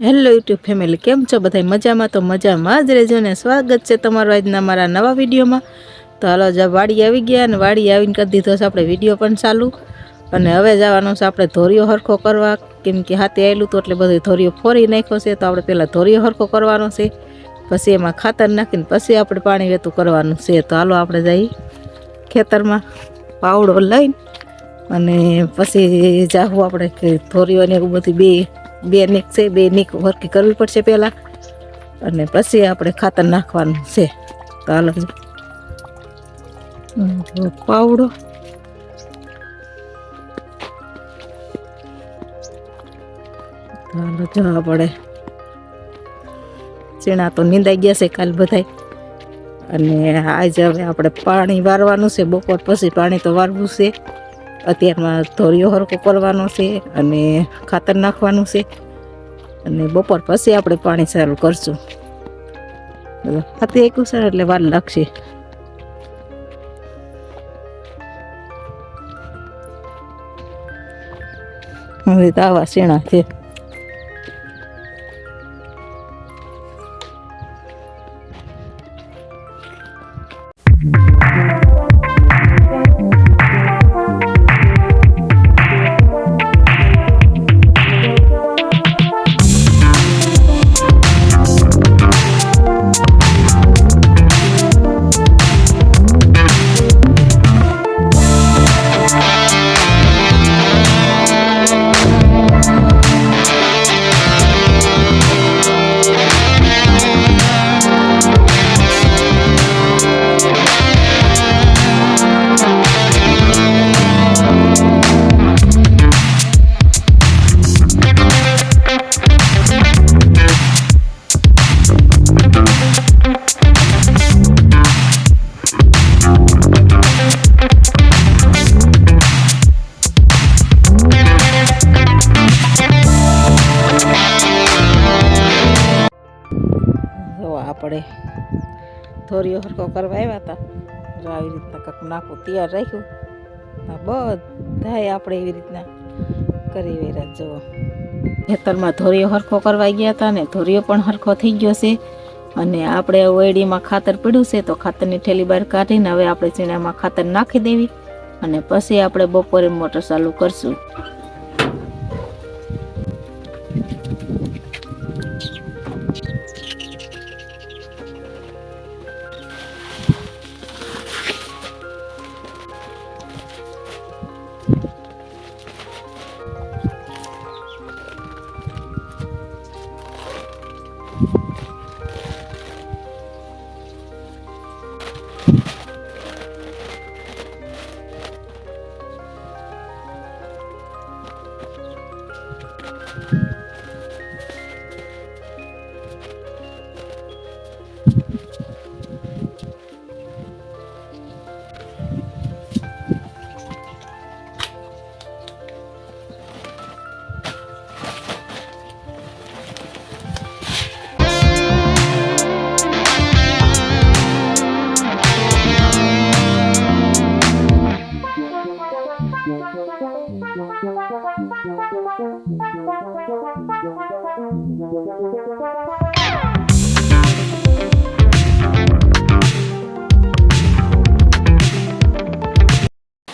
Hello YouTube family, કેમ છો બધા મજામાં? તો મજામાં જ રહેજો ને સ્વાગત છે તમારું આજના મારા નવા વિડીયોમાં. તો હાલો, જ વાડી આવી ગયા અને વાડી આવીને કરી દીધો છે આપણે વીડિયો પણ ચાલુ. અને હવે જવાનું છે આપણે ધોરિયો હરખો કરવા. કેમ કે હાથે આવેલું તો એટલે બધું ધોરીઓ ફોરી નાખ્યો છે. તો આપણે પહેલાં ધોરિયો હરખો કરવાનો છે. પછી એમાં ખાતર નાખીને પછી આપણે પાણી વેતું કરવાનું છે. તો હાલો, આપણે જઈ ખેતરમાં પાવડો લઈને અને પછી જાહું આપણે કે ધોરીઓને એવું બધું બે બે નીક છે બે નીક વરકી કરવી પડશે પહેલાં. અને પછી આપણે ખાતર નાખવાનું છે. તો હાલો પાવડો. હાલો જવા પડે ચીણા તો નીંદાઈ ગયા છે કાલ બધાય. અને આજે હવે આપણે પાણી વારવાનું છે. બપોર પછી પાણી તો વારવું છે. અત્યારમાં ધોરિયો હરકો કરવાનો છે અને ખાતર નાખવાનું છે. અને બપોર પછી આપણે પાણી ચાલુ કરશું. હાથે એક સર એટલે વાર લાગશે. હવે તો આવા છે. આપણે ધોરીઓ હરકો કરવા આવ્યા હતા. જો આવી રીતના કંઈક નાખું તૈયાર રાખ્યું. બધાય આપણે એવી રીતના કરી વેરા જુઓ ખેતરમાં ધોરીઓ હરખો કરવા ગયા હતા ને ધોરીઓ પણ હરખો થઈ ગયો છે. અને આપણે ઓયડીમાં ખાતર પીડ્યું છે તો ખાતરની ઠેલી બહાર કાઢીને હવે આપણે ચીણામાં ખાતર નાખી દેવી. અને પછી આપણે બપોરે મોટર ચાલુ કરશું.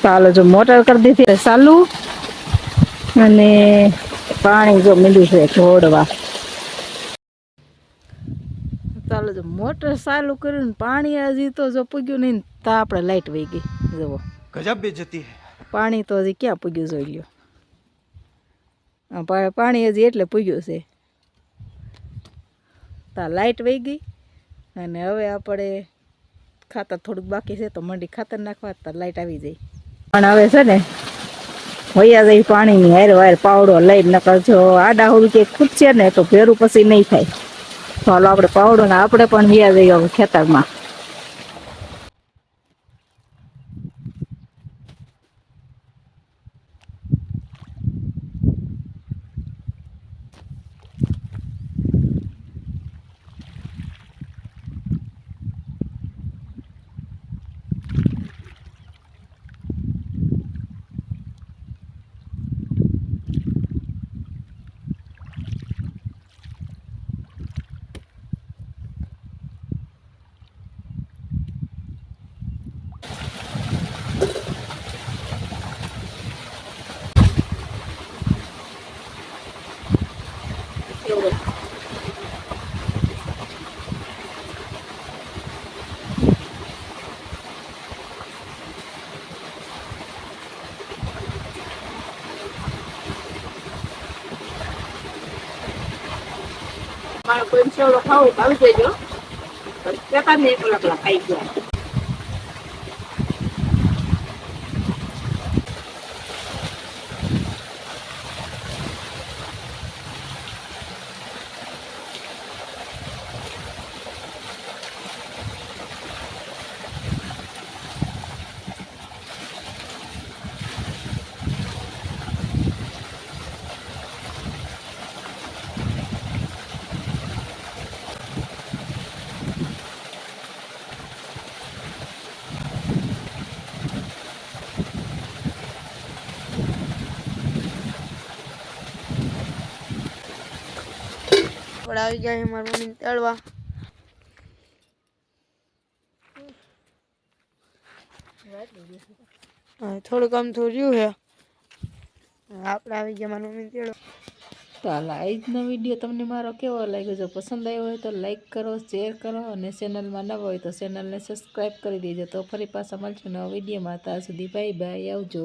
ચાલો જો મોટર કરી દીધી ચાલુ. અને પાણી જો મીંડું છે ઢોળવા. ચાલો જો મોટર ચાલુ કર્યું પાણી હજી તો જો પૂગ્યું નહીં તો આપણે લાઈટ વહી ગઈ. જુઓ. ગજબ બે જતી પાણી તો હજી ક્યાં પૂગ્યું જોઈ લ્યો. પાણી હજી એટલે પૂગ્યું છે. તા લાઇટ વહી ગઈ અને હવે આપણે ખાતર થોડુંક બાકી છે તો મંડી ખાતર નાખવા તો લાઇટ આવી જાય. પણ હવે છે ને, વૈયા જઈ પાણીની હાર વાયર પાવડો લઈને નકર જો આડા હોય કે ખૂટશે ને તો ભેરું પછી નહીં થાય. ચાલો આપણે પાવડો ને આપણે પણ વ્યા જઈએ હવે ખેતરમાં. એવડો મારે કોઈ સેવડો ખાવો હોય તો આવી જજો આવી જાય મારા મમ્મીને તેડવા. થોડું કામ થોડ્યું છે. આપણે આવી ગયા મારા મમ્મી તેડવા. તો હાલ આજનો વીડિયો તમને મારો કેવો લાગ્યો? જો પસંદ આવ્યો હોય તો લાઈક કરો શેર કરો અને ચેનલમાં નવા હોય તો ચેનલને સબસ્ક્રાઈબ કરી દેજો. તો ફરી પાછા મળશું નવા વિડીયોમાં. ત્યાં સુધી બાય બાય આવજો.